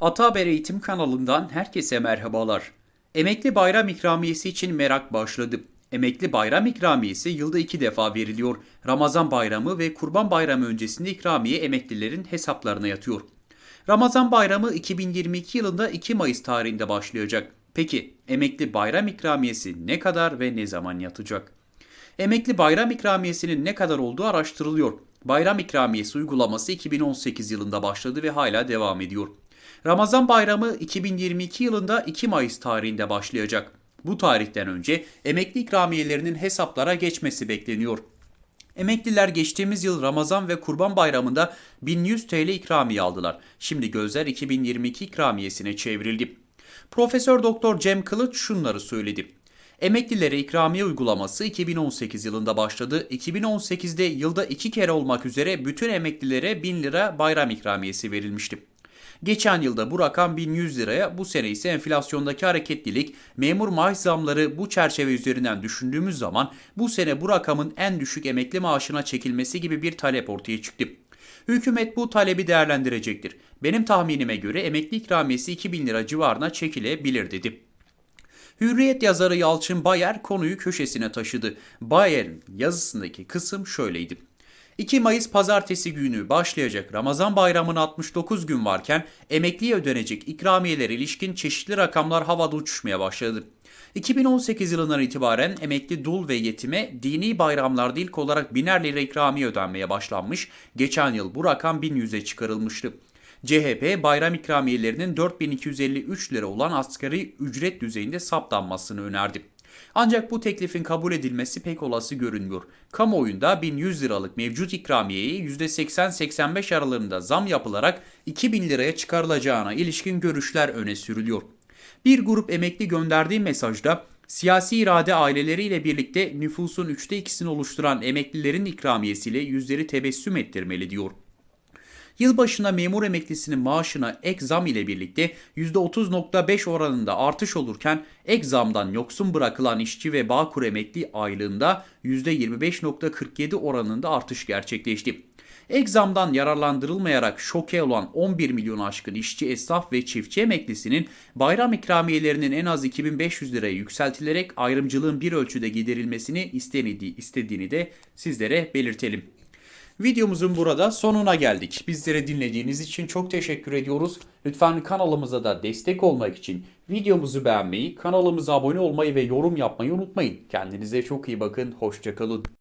Ata Haber Eğitim kanalından herkese merhabalar. Emekli bayram ikramiyesi için merak başladı. Emekli bayram ikramiyesi yılda iki defa veriliyor. Ramazan bayramı ve kurban bayramı öncesinde ikramiye emeklilerin hesaplarına yatıyor. Ramazan bayramı 2022 yılında 2 Mayıs tarihinde başlayacak. Peki emekli bayram ikramiyesi ne kadar ve ne zaman yatacak? Emekli bayram ikramiyesinin ne kadar olduğu araştırılıyor. Bayram ikramiyesi uygulaması 2018 yılında başladı ve hala devam ediyor. Ramazan bayramı 2022 yılında 2 Mayıs tarihinde başlayacak. Bu tarihten önce emekli ikramiyelerinin hesaplara geçmesi bekleniyor. Emekliler geçtiğimiz yıl Ramazan ve Kurban Bayramı'nda 1100 TL ikramiye aldılar. Şimdi gözler 2022 ikramiyesine çevrildi. Profesör Doktor Cem Kılıç şunları söyledi. Emeklilere ikramiye uygulaması 2018 yılında başladı. 2018'de yılda iki kere olmak üzere bütün emeklilere 1000 lira bayram ikramiyesi verilmişti. Geçen yılda bu rakam 1100 liraya, bu sene ise enflasyondaki hareketlilik, memur maaş zamları bu çerçeve üzerinden düşündüğümüz zaman bu sene bu rakamın en düşük emekli maaşına çekilmesi gibi bir talep ortaya çıktı. Hükümet bu talebi değerlendirecektir. Benim tahminime göre emekli ikramiyesi 2000 lira civarına çekilebilir dedi. Hürriyet yazarı Yalçın Bayer konuyu köşesine taşıdı. Bayer'in yazısındaki kısım şöyleydi. 2 Mayıs pazartesi günü başlayacak Ramazan bayramına 69 gün varken emekliye ödenecek ikramiyelere ilişkin çeşitli rakamlar havada uçuşmaya başladı. 2018 yılından itibaren emekli dul ve yetime dini bayramlarda ilk olarak biner lira ikramiye ödenmeye başlanmış. Geçen yıl bu rakam 1100'e çıkarılmıştı. CHP bayram ikramiyelerinin 4253 lira olan asgari ücret düzeyinde saptanmasını önerdi. Ancak bu teklifin kabul edilmesi pek olası görünmüyor. Kamuoyunda 1100 liralık mevcut ikramiyeye %80-85 aralığında zam yapılarak 2000 liraya çıkarılacağına ilişkin görüşler öne sürülüyor. Bir grup emekli gönderdiği mesajda siyasi irade aileleriyle birlikte nüfusun üçte ikisini oluşturan emeklilerin ikramiyesiyle yüzleri tebessüm ettirmeli diyor. Yılbaşında memur emeklisinin maaşına ek zam ile birlikte %30.5 oranında artış olurken ek zamdan yoksun bırakılan işçi ve bağkur emekli aylığında %25.47 oranında artış gerçekleşti. Ek zamdan yararlandırılmayarak şoke olan 11 milyon aşkın işçi, esnaf ve çiftçi emeklisinin bayram ikramiyelerinin en az 2500 liraya yükseltilerek ayrımcılığın bir ölçüde giderilmesini istediğini de sizlere belirtelim. Videomuzun burada sonuna geldik. Bizleri dinlediğiniz için çok teşekkür ediyoruz. Lütfen kanalımıza da destek olmak için videomuzu beğenmeyi, kanalımıza abone olmayı ve yorum yapmayı unutmayın. Kendinize çok iyi bakın. Hoşçakalın.